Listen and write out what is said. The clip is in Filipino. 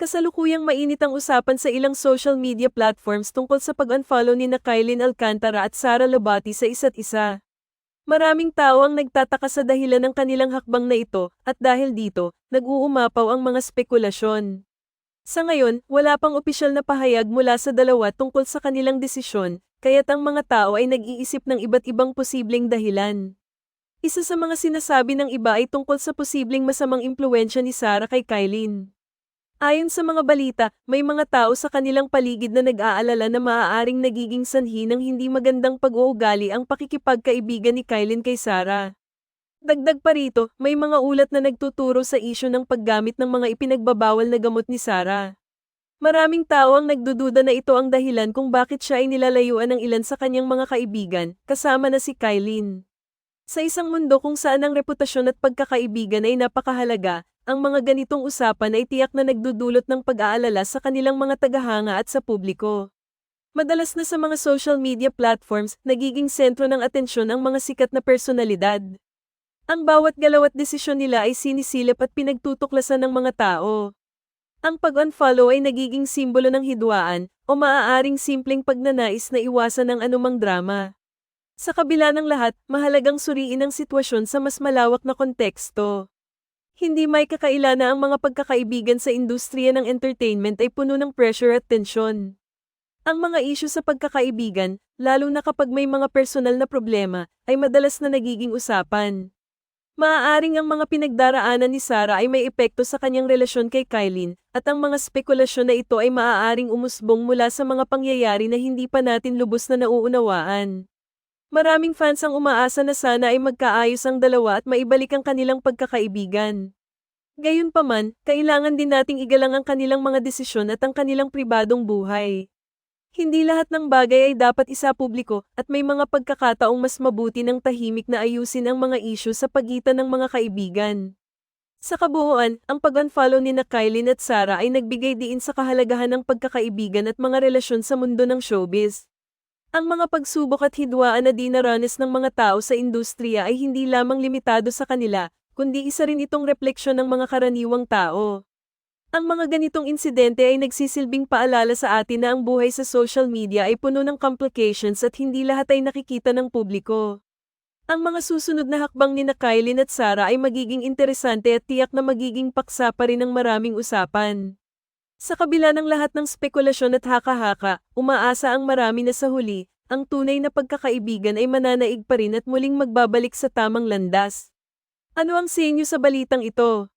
Kasalukuyang mainit ang usapan sa ilang social media platforms tungkol sa pag-unfollow ni na Kylin Alcantara at Sara Lobati sa isa't isa. Maraming tao ang nagtataka sa dahilan ng kanilang hakbang na ito, at dahil dito, nag-uumapaw ang mga spekulasyon. Sa ngayon, wala pang opisyal na pahayag mula sa dalawa tungkol sa kanilang desisyon, kaya't ang mga tao ay nag-iisip ng iba't ibang posibleng dahilan. Isa sa mga sinasabi ng iba ay tungkol sa posibleng masamang impluensya ni Sarah kay Kylin. Ayon sa mga balita, may mga tao sa kanilang paligid na nag-aalala na maaaring nagiging sanhi ng hindi magandang pag-uugali ang pakikipagkaibigan ni Kylin kay Sarah. Dagdag pa rito, may mga ulat na nagtuturo sa isyo ng paggamit ng mga ipinagbabawal na gamot ni Sarah. Maraming tao ang nagdududa na ito ang dahilan kung bakit siya ay nilalayuan ng ilan sa kanyang mga kaibigan, kasama na si Kylin. Sa isang mundo kung saan ang reputasyon at pagkakaibigan ay napakahalaga, ang mga ganitong usapan ay tiyak na nagdudulot ng pag-aalala sa kanilang mga tagahanga at sa publiko. Madalas na sa mga social media platforms, nagiging sentro ng atensyon ang mga sikat na personalidad. Ang bawat galaw at desisyon nila ay sinisilip at pinagtutuklasan ng mga tao. Ang pag-unfollow ay nagiging simbolo ng hidwaan, o maaaring simpleng pagnanais na iwasan ng anumang drama. Sa kabila ng lahat, mahalagang suriin ang sitwasyon sa mas malawak na konteksto. Hindi may kakaila na ang mga pagkakaibigan sa industriya ng entertainment ay puno ng pressure at tensyon. Ang mga isyu sa pagkakaibigan, lalo na kapag may mga personal na problema, ay madalas na nagiging usapan. Maaaring ang mga pinagdaraanan ni Sarah ay may epekto sa kanyang relasyon kay Kylin, at ang mga spekulasyon na ito ay maaaring umusbong mula sa mga pangyayari na hindi pa natin lubos na nauunawaan. Maraming fans ang umaasa na sana ay magkaayos ang dalawa at maibalik ang kanilang pagkakaibigan. Gayunpaman, kailangan din nating igalang ang kanilang mga desisyon at ang kanilang pribadong buhay. Hindi lahat ng bagay ay dapat isa publiko at may mga pagkakataong mas mabuti ng tahimik na ayusin ang mga isyu sa pagitan ng mga kaibigan. Sa kabuuan, ang pag-unfollow ni na Kylin at Sarah ay nagbigay diin sa kahalagahan ng pagkakaibigan at mga relasyon sa mundo ng showbiz. Ang mga pagsubok at hidwaan na dinaranas ng mga tao sa industriya ay hindi lamang limitado sa kanila, kundi isa rin itong refleksyon ng mga karaniwang tao. Ang mga ganitong insidente ay nagsisilbing paalala sa atin na ang buhay sa social media ay puno ng complications at hindi lahat ay nakikita ng publiko. Ang mga susunod na hakbang ni na Kylin at Sarah ay magiging interesante at tiyak na magiging paksa pa rin ng maraming usapan. Sa kabila ng lahat ng spekulasyon at haka-haka, umaasa ang marami na sa huli, ang tunay na pagkakaibigan ay mananaig pa rin at muling magbabalik sa tamang landas. Ano ang sa inyo sa balitang ito?